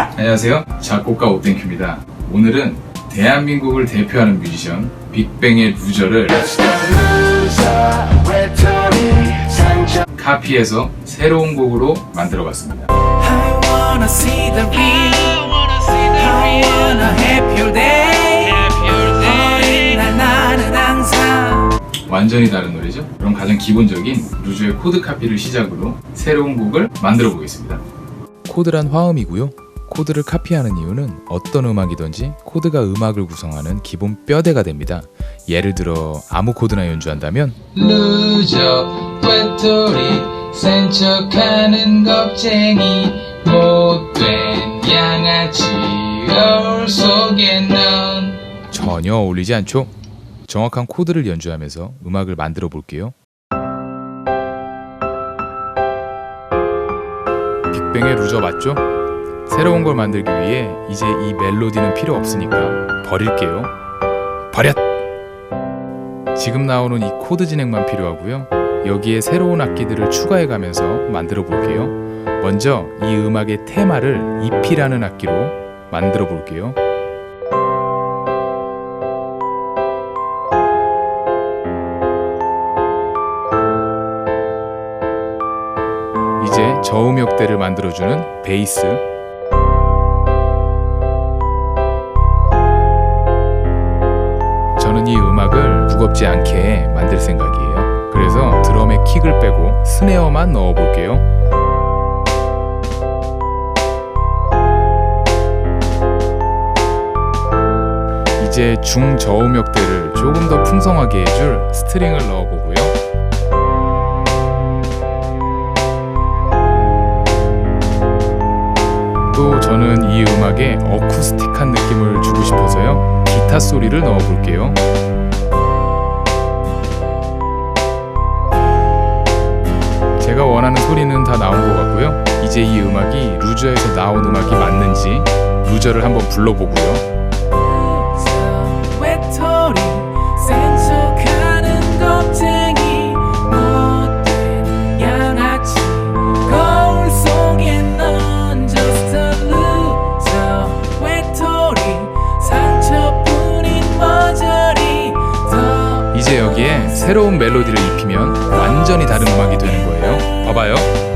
안녕하세요. 작곡가 오땡큐입니다. 오늘은 대한민국을 대표하는 뮤지션 빅뱅의 루저를 카피해서 새로운 곡으로 나는 항상 완전히 다른 노래죠. 그럼 가장 기본적인 루저의 코드 카피를 시작으로 새로운 곡을 만들어 보겠습니다. 코드란 화음이고요. 코드를 카피하는 이유는 어떤 음악이든지 코드가 음악을 구성하는 기본 뼈대가 됩니다. 예를 들어 아무 코드나 연주한다면 루저 외톨이 센 척하는 겁쟁이 못된 양아치 거울 속에 넌 전혀 어울리지 않죠? 정확한 코드를 연주하면서 음악을 만들어 볼게요. 빅뱅의 루저 맞죠? 새로운 걸 만들기 위해 이제 이 멜로디는 필요 없으니까 버릴게요. 버렸! 지금 나오는 이 코드 진행만 필요하고요. 여기에 새로운 악기들을 추가해 가면서 만들어 볼게요. 먼저 이 음악의 테마를 EP라는 악기로 만들어 볼게요. 이제 저음역대를 만들어주는 베이스 무겁지 않게 만들 생각이에요 그래서 드럼에 킥을 빼고 스네어만 넣어 볼게요 이제 중저음역대를 조금 더 풍성하게 해줄 스트링을 넣어 보고요 또 저는 이 음악에 어쿠스틱한 느낌을 주고 싶어서요. 기타 소리를 넣어 볼게요. 루저에서 나온 음악이 맞는지 루저를 한번 불러보고요. 이제 여기에 새로운 멜로디를 입히면 완전히 다른 음악이 되는 거예요. 봐봐요.